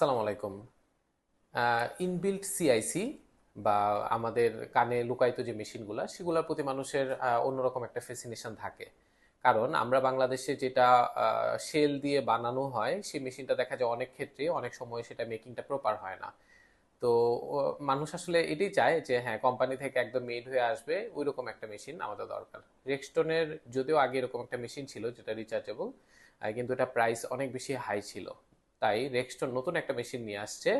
সালাম আলাইকুম। Inbuilt CIC বা আমাদের কানে লুকায়িত যে মেশিনগুলো, সেগুলোর প্রতি মানুষের অন্যরকম একটা ফেসিনেশন থাকে। কারণ আমরা বাংলাদেশে যেটা শেল দিয়ে বানানো হয়, সেই মেশিনটা দেখা যায় অনেক ক্ষেত্রে অনেক সময় সেটা মেকিংটা প্রপার হয় না। তো মানুষ আসলে এটাই চায় যে হ্যাঁ কোম্পানি থেকে একদম মেড হয়ে আসবে ওই রকম একটা মেশিন আমাদের দরকার। রেক্সটনের যদিও আগে এরকম একটা মেশিন ছিল, যেটা রিচার্জেবল কিন্তু এটা প্রাইস অনেক বেশি হাই ছিল। তাই রেক্সটন নতুন একটা মেশিন নিয়ে আসছে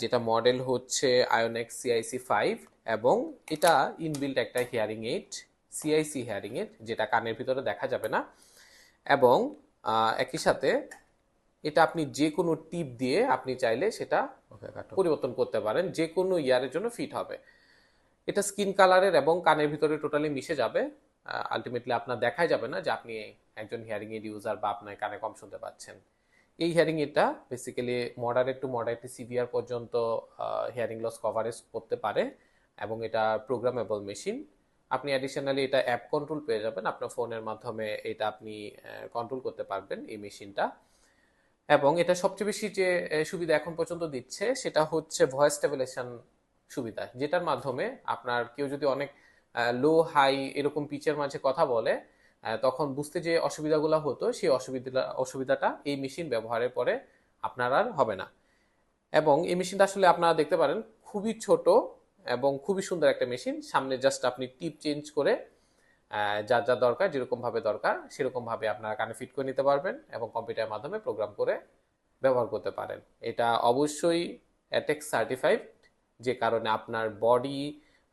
যেটা মডেল হচ্ছে আয়োনেক্স সিআইসি ফাইভ এবং এটা ইনবিল্ট একটা hearing aid CIC hearing aid যেটা কানের ভিতরে দেখা যাবে না। এবং একই সাথে এটা আপনি যে কোনো টিপ দিয়ে আপনি চাইলে সেটা পরিবর্তন করতে পারেন যে কোনো ইয়ারের জন্য ফিট হবে। এটা স্কিন কালারের এবং কানের ভিতরে টোটালি মিশে যাবে। আলটিমেটলি আপনার দেখাই যাবে না যে আপনি একজন হিয়ারিং এড ইউজার বা আপনার কানে কম শুনতে পাচ্ছেন। এই হিয়ারিং এটা basically moderate to moderate severe পর্যন্ত হিয়ারিং লস কভারেজ করতে পারে এবং এটা প্রোগ্রামেবল মেশিন আপনি অ্যাডিশনালি এটা অ্যাপ কন্ট্রোল পেয়ে যাবেন। আপনার ফোনের মাধ্যমে এটা আপনি কন্ট্রোল করতে পারবেন এই মেশিনটা এবং এটা সবচেয়ে বেশি যে সুবিধা এখন পর্যন্ত দিচ্ছে সেটা হচ্ছে ভয়েস স্টেবিলাইজেশন সুবিধা, যেটার মাধ্যমে আপনার কেউ যদি অনেক লো হাই এরকম পিচের মাঝে কথা বলে তখন বুঝতে যে অসুবিধাগুলো হতো, সেই অসুবিধা, অসুবিধাটা এই মেশিন ব্যবহারের পরে আপনার আর হবে না। এবং এই মেশিনটা আসলে আপনারা দেখতে পারেন, খুবই ছোট এবং খুবই সুন্দর একটা মেশিন। সামনে জাস্ট আপনি টিপ চেঞ্জ করে যা যা দরকার, যেরকম ভাবে দরকার, সেরকম ভাবে আপনারা কানে ফিট করে নিতে পারবেন এবং কম্পিউটারের মাধ্যমে প্রোগ্রাম করে ব্যবহার করতে পারেন। এটা অবশ্যই অ্যাটেক্স সার্টিফাইড যে কারণে আপনার বডি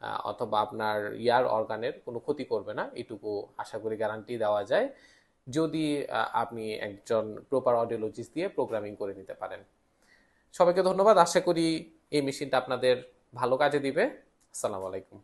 অথবা আপনার ইয়ার অর্গানের কোনো ক্ষতি করবে না, এটুকু আশা করি গ্যারান্টি দেওয়া যায়। যদি আপনি একজন প্রপার অডিওলজিস্ট দিয়ে প্রোগ্রামিং করে নিতে পারেন। সবাইকে ধন্যবাদ। আশা করি এই মেশিনটা আপনাদের ভালো কাজে দিবে। আসসালামু আলাইকুম।